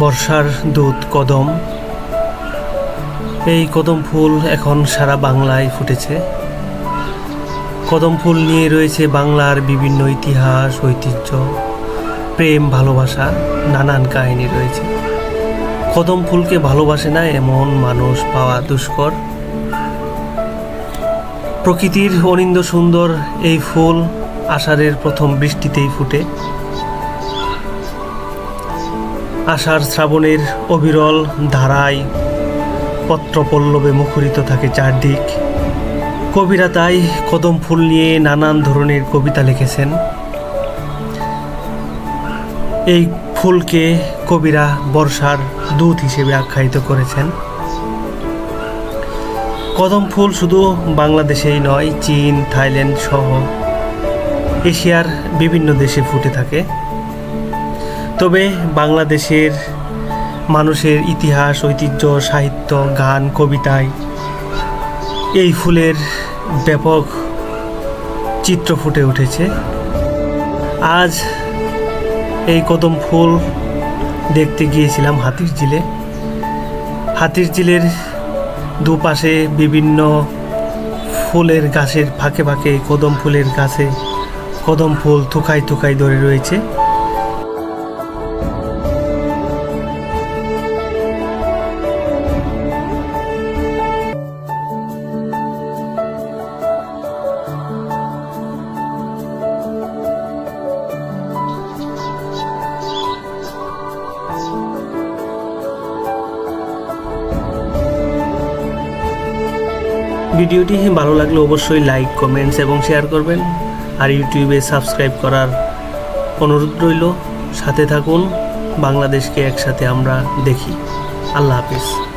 বর্ষার দুধ কদম। এই কদম ফুল এখন সারা বাংলায় ফুটেছে। কদম ফুল নিয়ে রয়েছে বাংলার বিভিন্ন ইতিহাস, ঐতিহ্য, প্রেম, ভালোবাসা, নানান কাহিনী রয়েছে। কদম ফুলকে ভালোবাসে না এমন মানুষ পাওয়া দুষ্কর। প্রকৃতির অনিন্দ সুন্দর এই ফুল আষাঢ়ের প্রথম বৃষ্টিতেই ফুটে। আষাঢ় শ্রাবণের অবিরল ধারায় পত্রপল্লবে মুখরিত থাকে চারদিক। কবিরা তাই কদম ফুল নিয়ে নানান ধরনের কবিতা লিখেছেন। এই ফুলকে কবিরা বর্ষার দূত হিসেবে আখ্যায়িত করেছেন। কদম ফুল শুধু বাংলাদেশেই নয়, চীন, থাইল্যান্ড সহ এশিয়ার বিভিন্ন দেশে ফুটে থাকে। তবে বাংলাদেশের মানুষের ইতিহাস, ঐতিহ্য, সাহিত্য, গান, কবিতায় এই ফুলের ব্যাপক চিত্র ফুটে উঠেছে। আজ এই কদম ফুল দেখতে গিয়েছিলাম হাতির ঝিলে হাতির ঝিলের দুপাশে বিভিন্ন ফুলের গাছের ফাঁকে ফাঁকে কদম ফুলের গাছে কদম ফুল থুকাই থুকাই ধরে রয়েছে। ভিডিওটি ভালো লাগলে অবশ্যই লাইক কমেন্টস এবং শেয়ার করবেন। আর ইউটিউবে সাবস্ক্রাইব করার অনুরোধ রইল। সাথে থাকুন, বাংলাদেশকে একসাথে আমরা দেখি। আল্লাহ হাফিজ।